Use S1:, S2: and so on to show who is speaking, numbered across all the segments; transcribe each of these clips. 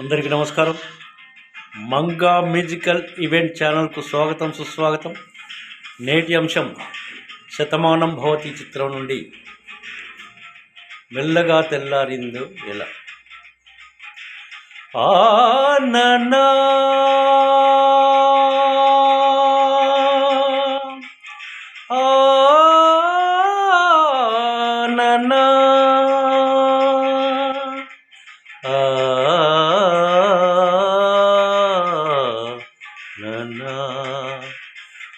S1: అందరికీ నమస్కారం. Manga musical event ఛానల్కు స్వాగతం సుస్వాగతం. నేటి అంశం శతమానం భవతి చిత్రం నుండి మెల్లగా తెల్లారిందో ఎలా? ఆననా. ఆననా. ననా.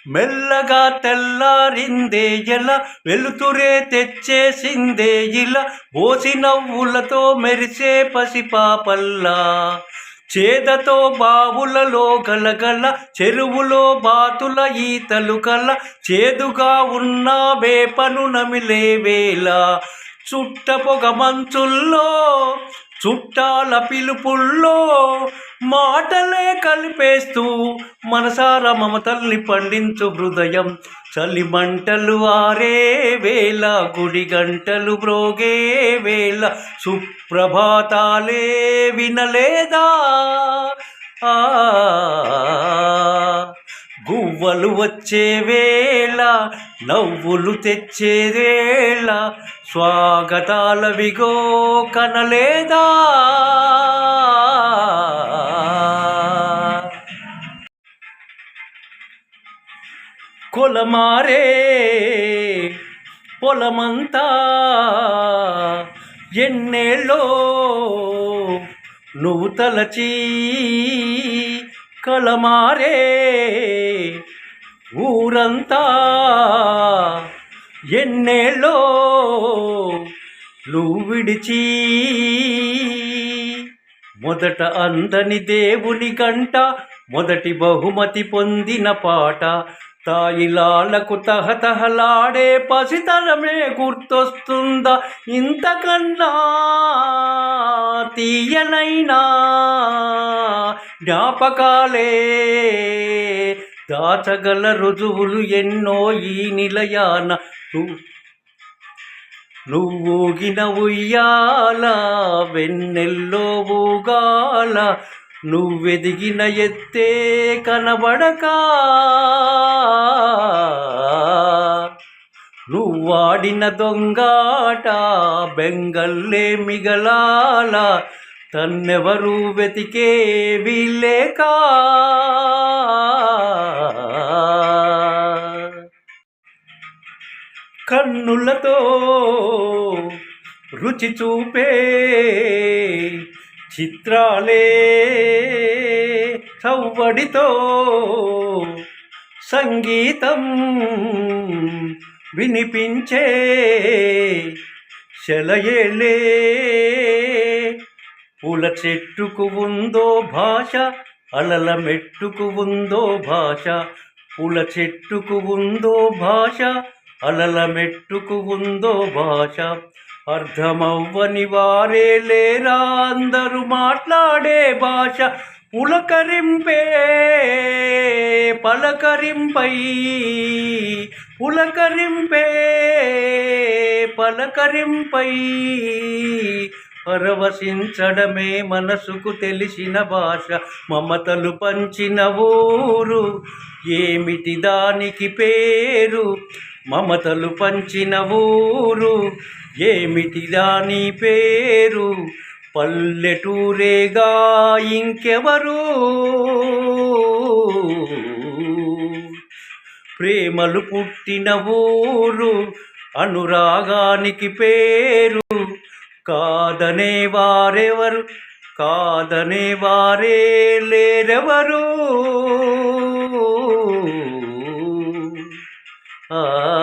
S1: మెల్లగా తెల్లారిందే ఎలా వెలుతురే తెచ్చేసిందే ఇలా బోసి నవ్వులతో మెరిసే పసిపాపల్లా చేదతో బావులలో గలగల చెరువులో బాతుల ఈతలు కల చేదుగా ఉన్న వేపను నమిలే వేళ చుట్ట పొగ మంచుల్లో చుట్టాల పిలుపుల్లో మాటలే కలిపేస్తూ మనసార మమతల్ని పండించు హృదయం. చలి మంటలు ఆరే వేళ గుడి గంటలు బ్రోగే వేళ. సుప్రభాతాలే వినలేదా? ఆ గువ్వలు వచ్చే వేళ నవ్వులు తెచ్చే వేళ. స్వాగతాల విగో కనలేదా? కొలమారే పొలమంతా ఎన్నేళ్ళో నువ్వు తలచి కలమారే ఊరంతా ఎన్నేళ్ళో నువ్వు విడిచి మొదట అందని దేవుని గంట మొదటి బహుమతి పొందిన పాట తాయిలాలకు తహతహలాడే పసితరమే గుర్తొస్తుందా? ఇంతకన్నా తీయనైనా జ్ఞాపకాలే దాచగల రుజువులు ఎన్నో ఈ నిలయాన. నువ్వు ఊగిన ఉయ్యాల వెన్నెల్లో ఊగాల నువ్వెదిగిన ఎత్తే కనబడక. నువ్వాడిన దొంగాట బెంగల్లే మిగలాల. తన్నెవరు వెతికే వీలేక కన్నులతో రుచి చూపే చిత్రాలే చవ్వడితో సంగీతం వినిపించే శలయేలే పూల చెట్టుకు ఉందో భాష అలల మెట్టుకు ఉందో భాష పూల చెట్టుకు ఉందో భాష అలల మెట్టుకు ఉందో భాష అర్థమవ్వని వారే లేరా అందరూ మాట్లాడే భాష పులకరింపే పలకరింపై పులకరింపే పలకరింపై. పరవశించడమే మనసుకు తెలిసిన భాష మమతలు పంచిన ఊరు ఏమిటి దానికి పేరు? మమతలు పంచిన ఊరు ఏమిటిదా నీ పేరు? పల్లెటూరేగా ఇంకెవరు? ప్రేమలు పుట్టిన ఊరు అనురాగానికి పేరు. కాదనే వారెవరు? కాదనే వారే లేరెవరు? ఆ